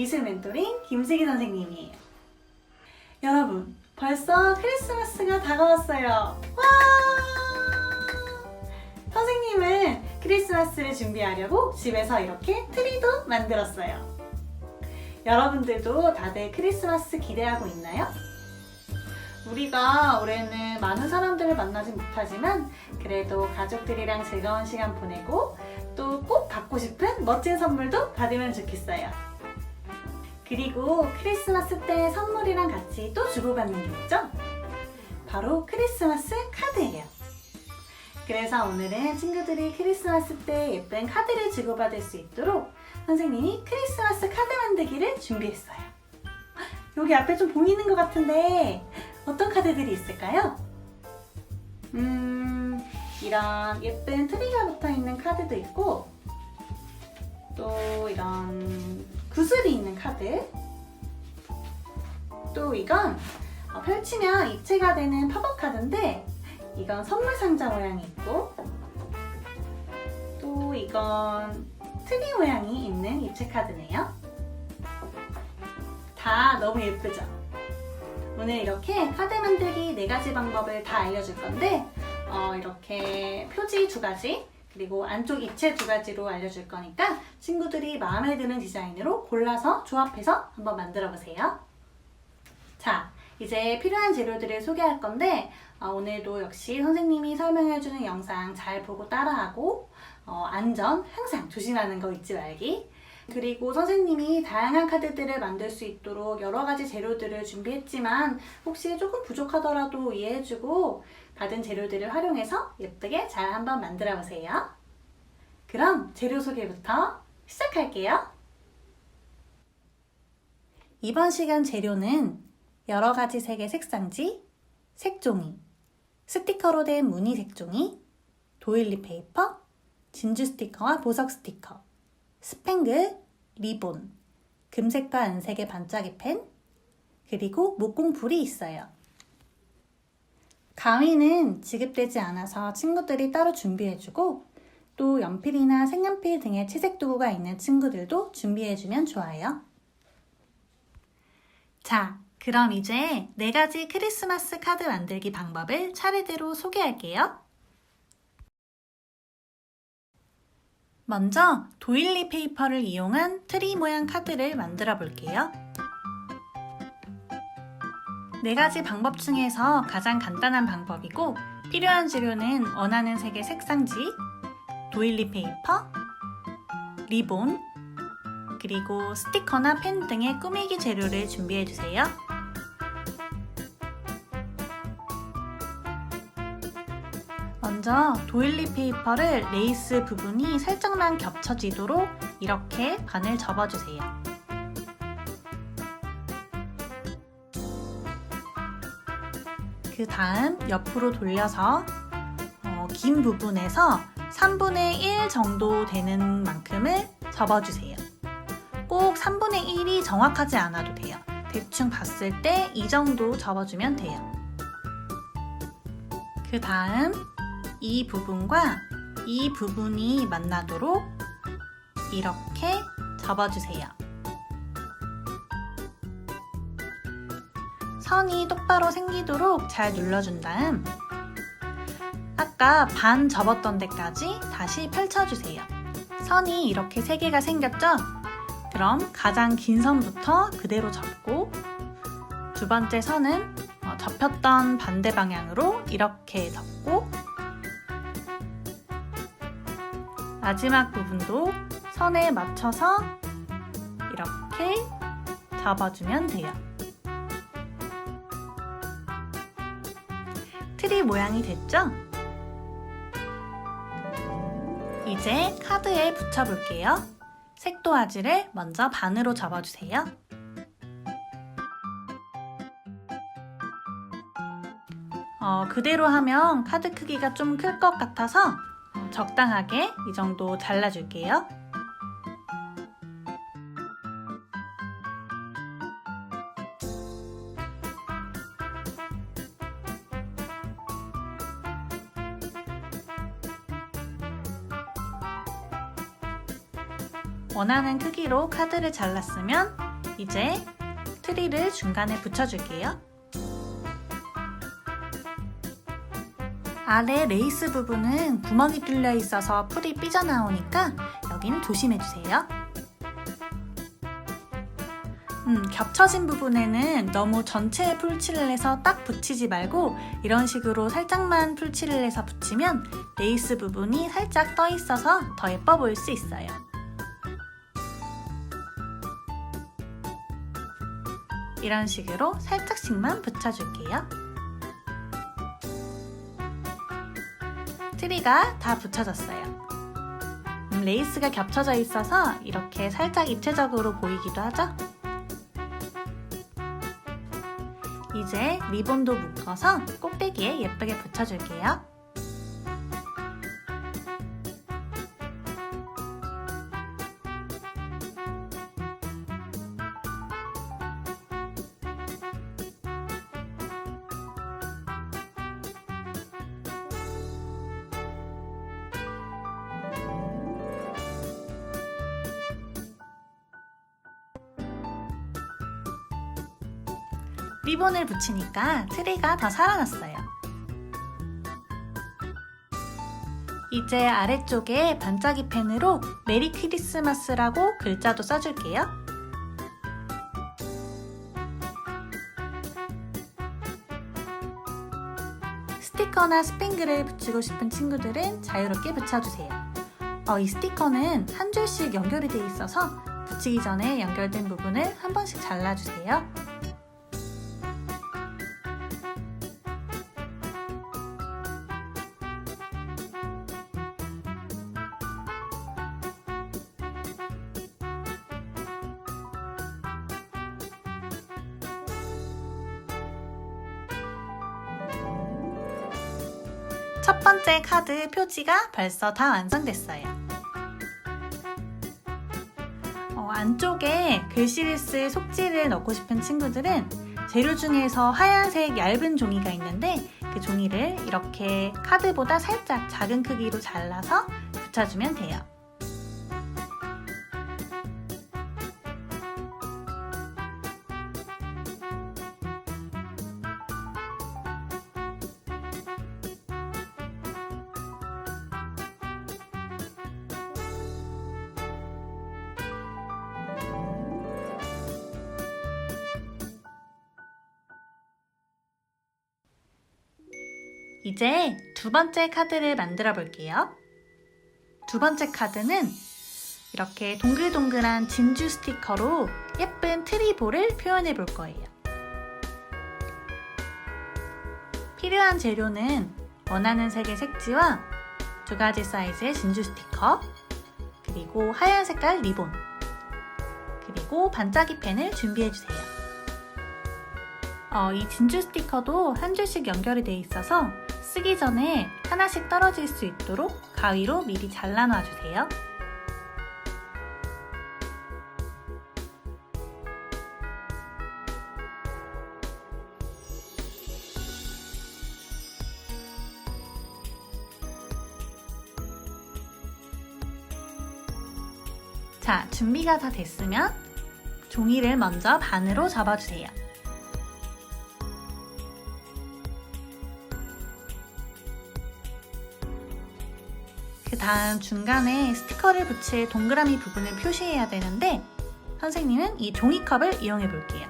미술 멘토링 김세기 선생님이에요. 여러분, 벌써 크리스마스가 다가왔어요. 와! 선생님은 크리스마스를 준비하려고 집에서 이렇게 트리도 만들었어요. 여러분들도 다들 크리스마스 기대하고 있나요? 우리가 올해는 많은 사람들을 만나지 못하지만 그래도 가족들이랑 즐거운 시간 보내고 또 꼭 받고 싶은 멋진 선물도 받으면 좋겠어요. 그리고 크리스마스 때 선물이랑 같이 또 주고받는 게 있죠? 바로 크리스마스 카드예요. 그래서 오늘은 친구들이 크리스마스 때 예쁜 카드를 주고받을 수 있도록 선생님이 크리스마스 카드 만들기를 준비했어요. 여기 앞에 좀 보이는 것 같은데 어떤 카드들이 있을까요? 음, 이런 예쁜 트리가 붙어 있는 카드도 있고 또 이런 구슬이 있는 카드 또 이건 어, 펼치면 입체가 되는 팝업 카드인데 이건 선물 상자 모양이 있고 또 이건 트리 모양이 있는 입체 카드네요. 다 너무 예쁘죠? 오늘 이렇게 카드 만들기 네 가지 방법을 다 알려줄 건데 어, 이렇게 표지 두 가지 그리고 안쪽 입체 두 가지로 알려줄 거니까 친구들이 마음에 드는 디자인으로 골라서 조합해서 한번 만들어 보세요. 자, 이제 필요한 재료들을 소개할 건데 어, 오늘도 역시 선생님이 설명해주는 영상 잘 보고 따라하고 어, 안전 항상 조심하는 거 잊지 말기. 그리고 선생님이 다양한 카드들을 만들 수 있도록 여러 가지 재료들을 준비했지만 혹시 조금 부족하더라도 이해해주고 받은 재료들을 활용해서 예쁘게 잘 한번 만들어 보세요. 그럼 재료 소개부터 시작할게요. 이번 시간 재료는 여러 가지 색의 색상지, 색종이, 스티커로 된 무늬 색종이, 도일리 페이퍼, 진주 스티커와 보석 스티커, 스팽글, 리본, 금색과 은색의 반짝이 펜, 그리고 목공불이 있어요. 가위는 지급되지 않아서 친구들이 따로 준비해주고 또 연필이나 색연필 등의 채색 도구가 있는 친구들도 준비해주면 좋아요. 자, 그럼 이제 네 가지 크리스마스 카드 만들기 방법을 차례대로 소개할게요. 먼저 도일리 페이퍼를 이용한 트리 모양 카드를 만들어 볼게요. 네 가지 방법 중에서 가장 간단한 방법이고 필요한 재료는 원하는 색의 색상지, 도일리 페이퍼, 리본, 그리고 스티커나 펜 등의 꾸미기 재료를 준비해 주세요. 먼저 도일리 페이퍼를 레이스 부분이 살짝만 겹쳐지도록 이렇게 반을 접어주세요. 그 다음 옆으로 돌려서 어, 긴 부분에서 3분의 1 정도 되는 만큼을 접어주세요. 꼭 3분의 1이 정확하지 않아도 돼요. 대충 봤을 때 이 정도 접어주면 돼요. 그 다음 이 부분과 이 부분이 만나도록 이렇게 접어주세요. 선이 똑바로 생기도록 잘 눌러준 다음 아까 반 접었던 데까지 다시 펼쳐주세요. 선이 이렇게 세 개가 생겼죠? 그럼 가장 긴 선부터 그대로 접고 두 번째 선은 어, 접혔던 반대 방향으로 이렇게 접고 마지막 부분도 선에 맞춰서 이렇게 접어주면 돼요. 트리 모양이 됐죠? 이제 카드에 붙여볼게요. 색도화지를 먼저 반으로 접어주세요. 어, 그대로 하면 카드 크기가 좀 클 것 같아서 적당하게 이 정도 잘라줄게요. 원하는 크기로 카드를 잘랐으면 이제 트리를 중간에 붙여줄게요. 아래 레이스 부분은 구멍이 뚫려 있어서 풀이 삐져나오니까 여긴 조심해주세요. 음, 겹쳐진 부분에는 너무 전체에 풀칠을 해서 딱 붙이지 말고 이런 식으로 살짝만 풀칠을 해서 붙이면 레이스 부분이 살짝 떠 있어서 더 예뻐 보일 수 있어요. 이런 식으로 살짝씩만 붙여줄게요. 트리가 다 붙여졌어요. 음, 레이스가 겹쳐져 있어서 이렇게 살짝 입체적으로 보이기도 하죠? 이제 리본도 묶어서 꼭대기에 예쁘게 붙여줄게요. 리본을 붙이니까 트리가 더 살아났어요. 이제 아래쪽에 반짝이 펜으로 메리 크리스마스라고 글자도 써줄게요. 스티커나 스팽글을 붙이고 싶은 친구들은 자유롭게 붙여주세요. 어, 이 스티커는 한 줄씩 연결이 돼 있어서 붙이기 전에 연결된 부분을 한 번씩 잘라주세요. 첫 번째 카드 표지가 벌써 다 완성됐어요. 어, 안쪽에 글씨를 쓸 속지를 넣고 싶은 친구들은 재료 중에서 하얀색 얇은 종이가 있는데 그 종이를 이렇게 카드보다 살짝 작은 크기로 잘라서 붙여주면 돼요. 이제 두 번째 카드를 만들어 볼게요. 두 번째 카드는 이렇게 동글동글한 진주 스티커로 예쁜 트리볼을 표현해 볼 거예요. 필요한 재료는 원하는 색의 색지와 두 가지 사이즈의 진주 스티커, 그리고 하얀 색깔 리본, 그리고 반짝이 펜을 준비해 주세요. 어, 이 진주 스티커도 한 줄씩 연결이 돼 있어서 쓰기 전에 하나씩 떨어질 수 있도록 가위로 미리 잘라놔 주세요. 자, 준비가 다 됐으면 종이를 먼저 반으로 접어주세요. 다음 중간에 스티커를 붙일 동그라미 부분을 표시해야 되는데 선생님은 이 종이컵을 이용해 볼게요.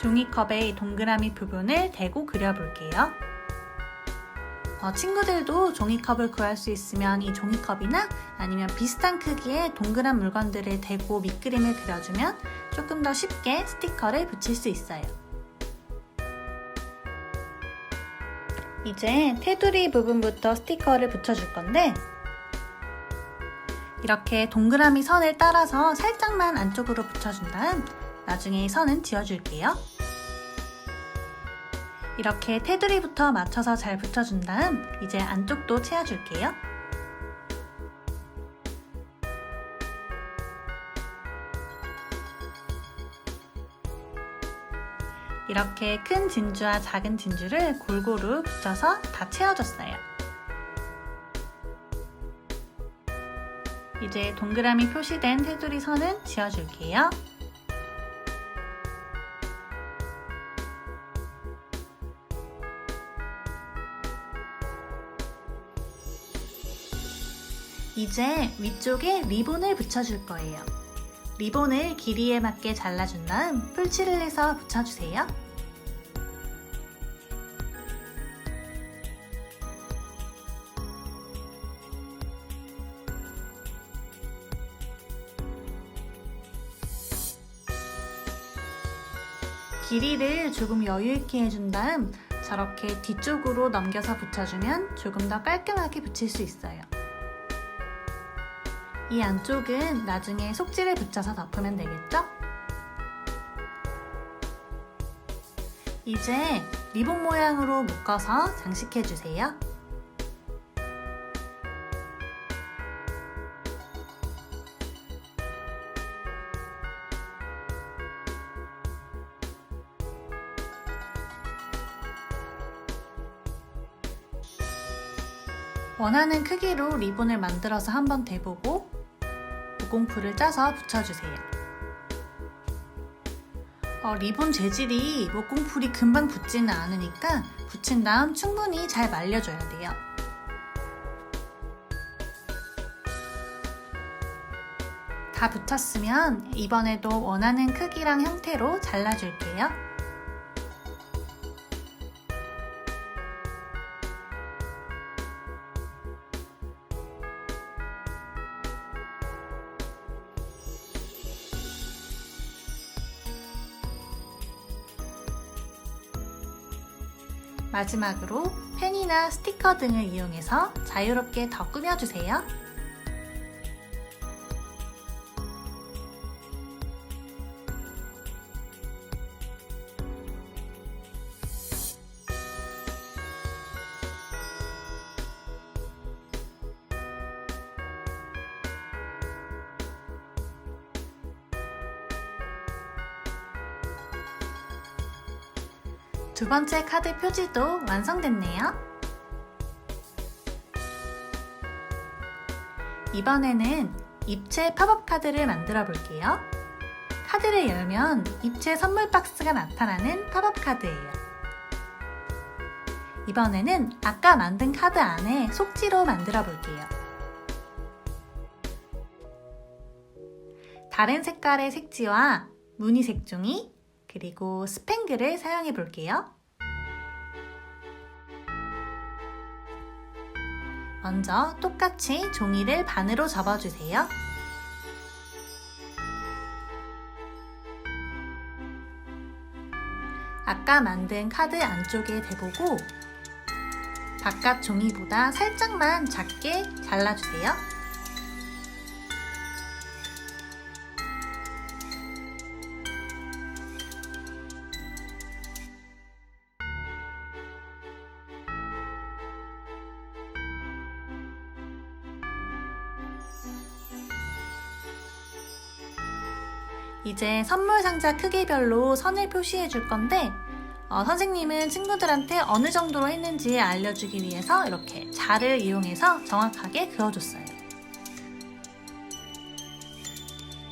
종이컵에 이 동그라미 부분을 대고 그려볼게요. 어, 친구들도 종이컵을 구할 수 있으면 이 종이컵이나 아니면 비슷한 크기의 동그란 물건들을 대고 밑그림을 그려주면 조금 더 쉽게 스티커를 붙일 수 있어요. 이제 테두리 부분부터 스티커를 붙여줄 건데 이렇게 동그라미 선을 따라서 살짝만 안쪽으로 붙여준 다음 나중에 선은 지워줄게요. 이렇게 테두리부터 맞춰서 잘 붙여준 다음 이제 안쪽도 채워줄게요. 이렇게 큰 진주와 작은 진주를 골고루 붙여서 다 채워줬어요. 이제 동그라미 표시된 테두리 선은 지어줄게요. 이제 위쪽에 리본을 붙여줄 거예요. 리본을 길이에 맞게 잘라준 다음 풀칠을 해서 붙여주세요. 길이를 조금 여유있게 해준 다음 저렇게 뒤쪽으로 넘겨서 붙여주면 조금 더 깔끔하게 붙일 수 있어요. 이 안쪽은 나중에 속지를 붙여서 덮으면 되겠죠? 이제 리본 모양으로 묶어서 장식해주세요. 원하는 크기로 리본을 만들어서 한번 대보고 무공풀을 짜서 붙여주세요. 어, 리본 재질이 목공풀이 금방 붙지는 않으니까 붙인 다음 충분히 잘 말려줘야 돼요. 다 붙였으면 이번에도 원하는 크기랑 형태로 잘라줄게요. 마지막으로 펜이나 스티커 등을 이용해서 자유롭게 더 꾸며주세요. 번째 카드 표지도 완성됐네요. 이번에는 입체 팝업 카드를 만들어 볼게요. 카드를 열면 입체 선물 박스가 나타나는 팝업 카드예요. 이번에는 아까 만든 카드 안에 속지로 만들어 볼게요. 다른 색깔의 색지와 무늬 색종이 그리고 스팽글을 사용해 볼게요. 먼저 똑같이 종이를 반으로 접어주세요. 아까 만든 카드 안쪽에 대보고 바깥 종이보다 살짝만 작게 잘라주세요. 이제 선물 상자 크기별로 선을 표시해 줄 건데 어, 선생님은 친구들한테 어느 정도로 했는지 알려주기 위해서 이렇게 자를 이용해서 정확하게 그어줬어요.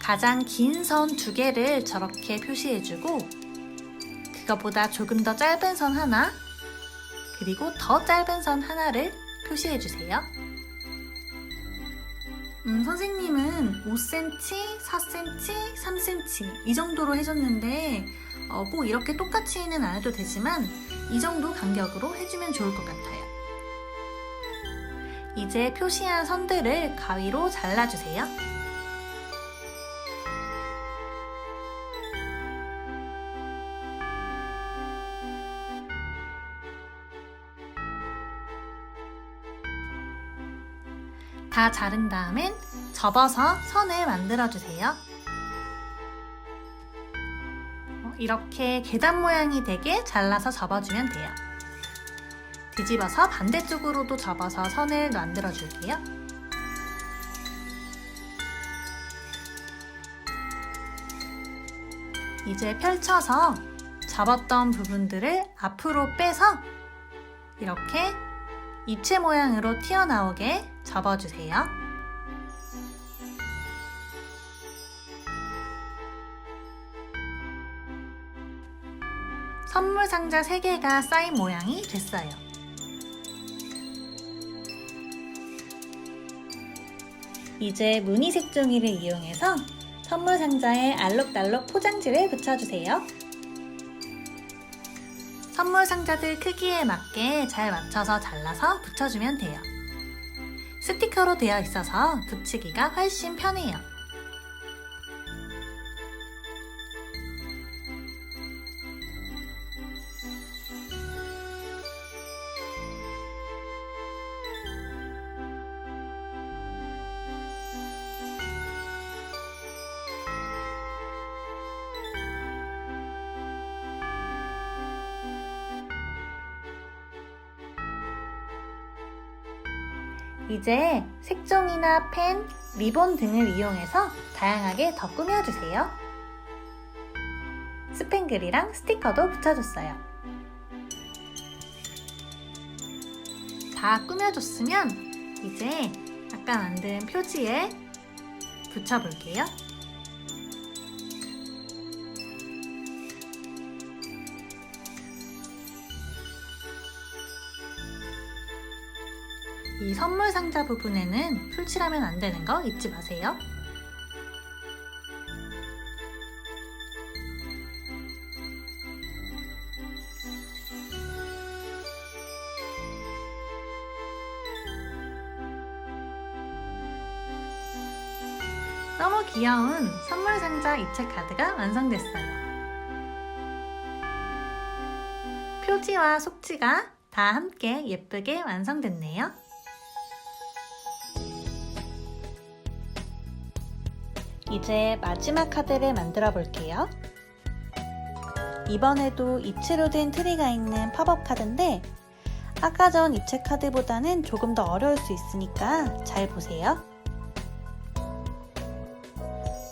가장 긴 선 두 개를 저렇게 표시해주고 그거보다 조금 더 짧은 선 하나 그리고 더 짧은 선 하나를 표시해주세요. 음, 선생님은 5cm, 4cm, 3cm 이 정도로 해줬는데 어, 꼭 이렇게 똑같이는 안 해도 되지만 이 정도 간격으로 해주면 좋을 것 같아요. 이제 표시한 선들을 가위로 잘라주세요. 다 자른 다음엔 접어서 선을 만들어주세요. 어, 이렇게 계단 모양이 되게 잘라서 접어주면 돼요. 뒤집어서 반대쪽으로도 접어서 선을 만들어줄게요. 이제 펼쳐서 접었던 부분들을 앞으로 빼서 이렇게 입체 모양으로 튀어나오게 접어주세요. 선물 상자 3개가 쌓인 모양이 됐어요. 이제 무늬 색종이를 이용해서 선물 상자에 알록달록 포장지를 붙여주세요. 선물 상자들 크기에 맞게 잘 맞춰서 잘라서 붙여주면 돼요. 스티커로 되어 있어서 붙이기가 훨씬 편해요. 이제 색종이나 펜, 리본 등을 이용해서 다양하게 더 꾸며주세요. 스팽글이랑 스티커도 붙여줬어요. 다 꾸며줬으면 이제 아까 만든 표지에 붙여볼게요. 이 선물 상자 부분에는 풀칠하면 안 되는 거 잊지 마세요. 너무 귀여운 선물 상자 입체 카드가 완성됐어요. 표지와 속지가 다 함께 예쁘게 완성됐네요. 이제 마지막 카드를 만들어 볼게요. 이번에도 입체로 된 트리가 있는 팝업 카드인데 아까 전 입체 카드보다는 조금 더 어려울 수 있으니까 잘 보세요.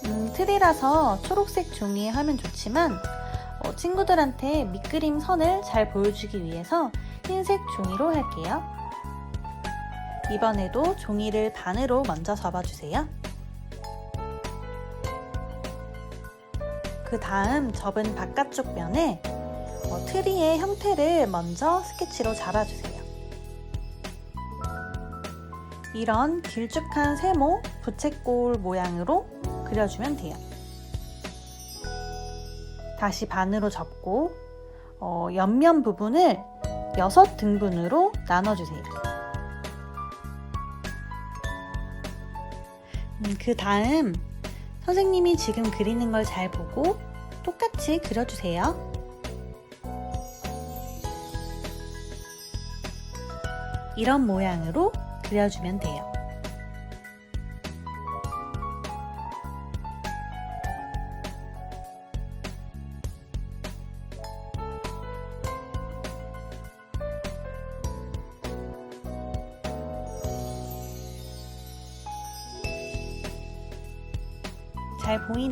음, 트리라서 초록색 종이에 하면 좋지만 어, 친구들한테 밑그림 선을 잘 보여주기 위해서 흰색 종이로 할게요. 이번에도 종이를 반으로 먼저 접어주세요. 그 다음 접은 바깥쪽 면에 어, 트리의 형태를 먼저 스케치로 잡아주세요. 이런 길쭉한 세모, 부채꼴 모양으로 그려주면 돼요. 다시 반으로 접고 어, 옆면 부분을 6 등분으로 나눠주세요. 음, 그 다음 선생님이 지금 그리는 걸 잘 보고 똑같이 그려주세요. 이런 모양으로 그려주면 돼요.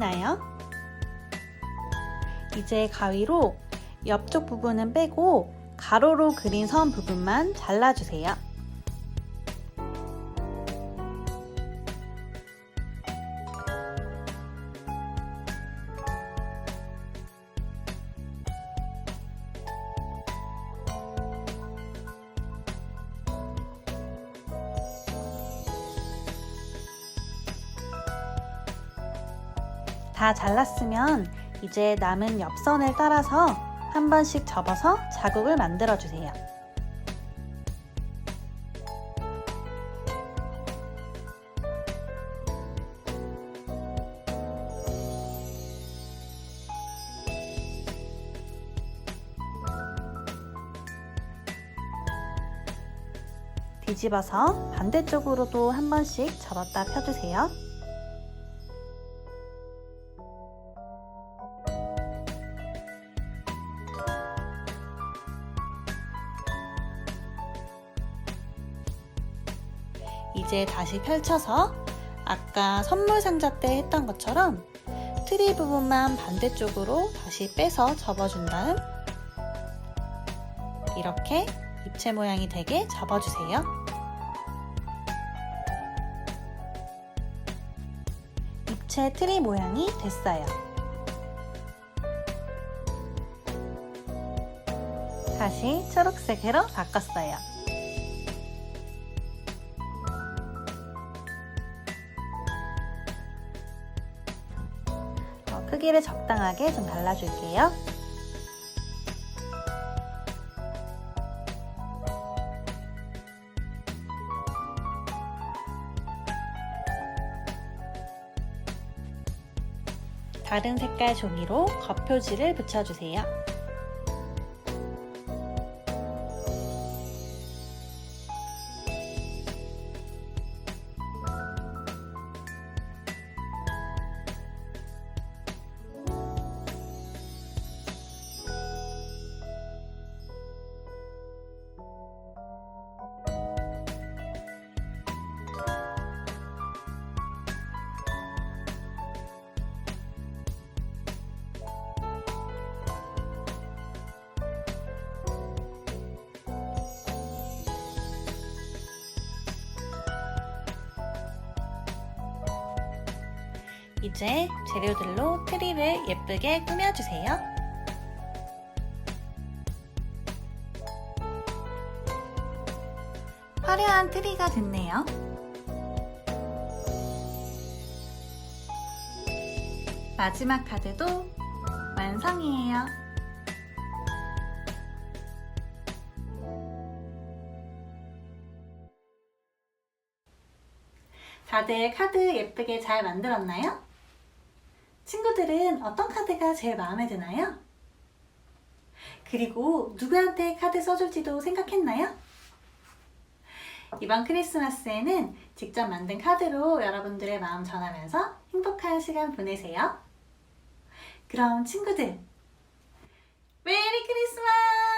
보이나요? 이제 가위로 옆쪽 부분은 빼고 가로로 그린 선 부분만 잘라주세요. 다 잘랐으면 이제 남은 옆선을 따라서 한 번씩 접어서 자국을 만들어 주세요. 뒤집어서 반대쪽으로도 한 번씩 접었다 펴주세요. 이제 다시 펼쳐서 아까 선물 상자 때 했던 것처럼 트리 부분만 반대쪽으로 다시 빼서 접어준 다음 이렇게 입체 모양이 되게 접어주세요. 입체 트리 모양이 됐어요. 다시 초록색으로 바꿨어요. 크기를 적당하게 좀 갈라줄게요. 다른 색깔 종이로 겉표지를 붙여주세요. 이제 재료들로 트리를 예쁘게 꾸며주세요. 화려한 트리가 됐네요. 마지막 카드도 완성이에요. 다들 카드 예쁘게 잘 만들었나요? 친구들은 어떤 카드가 제일 마음에 드나요? 그리고 누구한테 카드 써줄지도 생각했나요? 이번 크리스마스에는 직접 만든 카드로 여러분들의 마음 전하면서 행복한 시간 보내세요. 그럼 친구들, 메리 크리스마스!